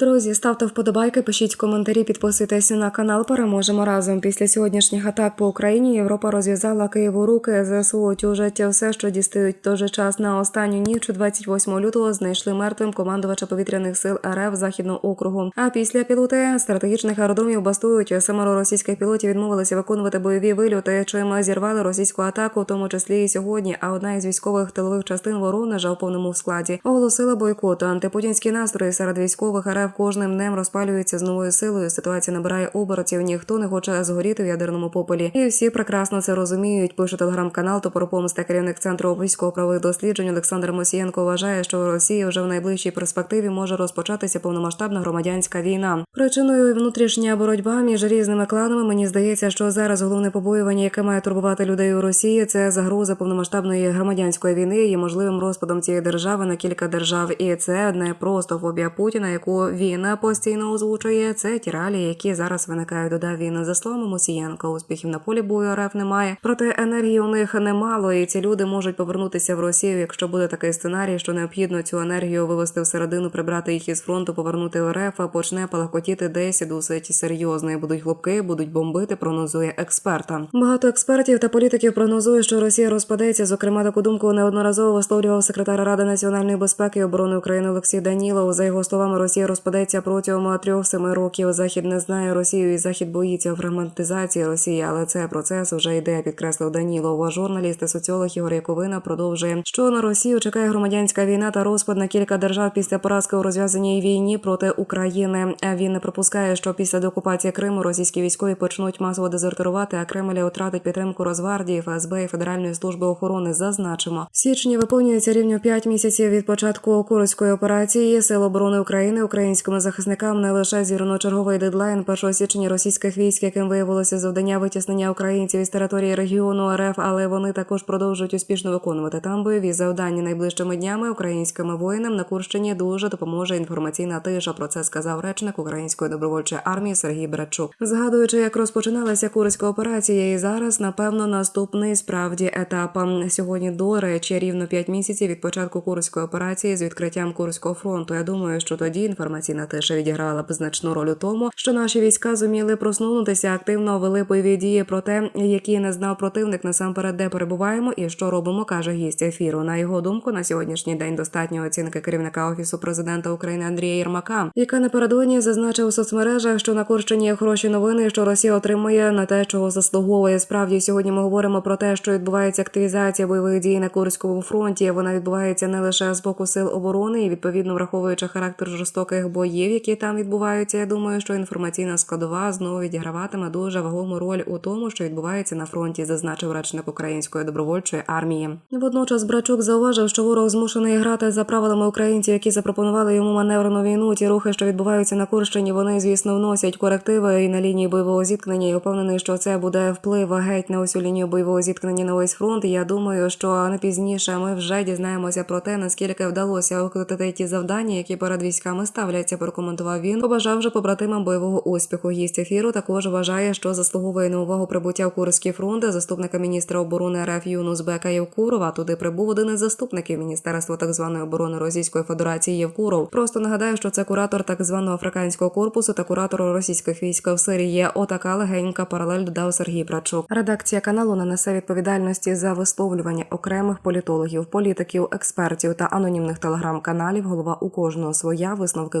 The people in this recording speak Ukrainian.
Друзі, ставте вподобайки, пишіть коментарі, підписуйтесь на канал. Переможемо разом. Після сьогоднішніх атак по Україні Європа розв'язала Києву руки. ЗСУ тюжать все, що дістають. Той же час на останню ніч, 28 лютого, знайшли мертвим командувача повітряних сил РФ Західного округу. А після пілоти стратегічних аеродромів бастують. Семеро російських пілотів відмовилися виконувати бойові вильоти, чим зірвали російську атаку, в тому числі і сьогодні. А одна із військових тилових частин Воронежа у повному складі оголосила бойкот. Антипутінські настрої серед військових РФ кожним днем розпалюються з новою силою. Ситуація набирає оборотів. Ніхто не хоче згоріти в ядерному попелі. І всі прекрасно це розуміють. Пише телеграм-канал Топоропомста, керівник центру військово-правових досліджень Олександр Мосієнко вважає, що в Росії вже в найближчій перспективі може розпочатися повномасштабна громадянська війна. Причиною внутрішня боротьба між різними кланами. Мені здається, що зараз головне побоювання, яке має турбувати людей у Росії, це загроза повномасштабної громадянської війни є можливим розпадом цієї держави на кілька держав. І це не просто фобія Путіна, яку він постійно озвучує. Це ті реалії, які зараз виникають. Додав він за словами Мусієнка. Успіхів на полі бою РФ немає. Проте енергії у них немало, і ці люди можуть повернутися в Росію, якщо буде такий сценарій, що необхідно цю енергію вивести всередину, прибрати їх із фронту, повернути РФ, а почне палахкотіти десь досить серйозно. І будуть хлопки, будуть бомбити. Прогнозує експерта. Багато експертів та політиків прогнозують, що Росія розпадеться. Зокрема, таку думку неодноразово висловлював секретар Ради національної безпеки і оборони України Олексій Данілов. За його словами, Росія розпадеться протягом трьох-семи років. Захід не знає Росію, і захід боїться фрагментизації Росії, але це процес вже йде, підкреслив Данілов. А журналіст і соціолог Ігор Яковина продовжує, що на Росію чекає громадянська війна та розпад на кілька держав після поразки у розв'язаній війні проти України. Він не припускає, що після деокупації Криму російські військові почнуть масово дезертирувати, а Кремль втратить підтримку Росгвардії, ФСБ і Федеральної служби охорони. Зазначимо, в січні виповнюється рівно 5 місяців від початку Курської операції Сил оборони України України українським захисникам не лише зірно черговий дедлайн 1 січня російських військ, яким виявилося завдання витіснення українців із території регіону РФ, але вони також продовжують успішно виконувати там бойові завдання найближчими днями українським воїнам на Курщині дуже допоможе інформаційна тиша. Про це сказав речник української добровольчої армії Сергій Брачук, згадуючи, як розпочиналася курська операція, і зараз напевно наступний справді етап. Сьогодні до речі, рівно 5 місяців від початку курської операції з відкриттям курського фронту. Я думаю, що тоді інформаційна тиша відіграла б значну роль у тому, що наші війська зуміли проснутися, активно вели бойові дії про те, які не знав противник насамперед, де перебуваємо і що робимо, каже гість ефіру. На його думку, на сьогоднішній день достатньо оцінки керівника офісу президента України Андрія Єрмака, яка напередодні зазначив у соцмережах, що на Курщині є хороші новини, що Росія отримує на те, чого заслуговує. Справді сьогодні ми говоримо про те, що відбувається активізація бойових дій на Курському фронті. Вона відбувається не лише з боку сил оборони, і відповідно враховуючи характер жорстоких боїв, які там відбуваються. Я думаю, що інформаційна складова знову відіграватиме дуже вагому роль у тому, що відбувається на фронті, зазначив речник української добровольчої армії. Водночас Брачук зауважив, що ворог змушений грати за правилами українців, які запропонували йому маневрену війну. Ті рухи, що відбуваються на Курщині, вони звісно вносять корективи і на лінії бойового зіткнення. І впевнений, що це буде вплив геть на усю лінію бойового зіткнення на весь фронт. Я думаю, що не пізніше ми вже дізнаємося про те, наскільки вдалося виконати ті завдання, які перед військами ставляться. Прокоментував він. Побажав же побратимам бойового успіху. Гість ефіру також вважає, що заслуговує на увагу прибуття в Курський фронт заступника міністра оборони РФ Юнусбека Євкурова. Туди прибув один із заступників міністерства так званої оборони Російської Федерації Євкуров. Просто нагадаю, що це куратор так званого африканського корпусу та куратор російських військ в Сирії. Є отака легенька паралель додав Сергій Брачук. Редакція каналу не несе відповідальності за висловлювання окремих політологів, політиків, експертів та анонімних телеграм-каналів. Голова у кожного своя висновки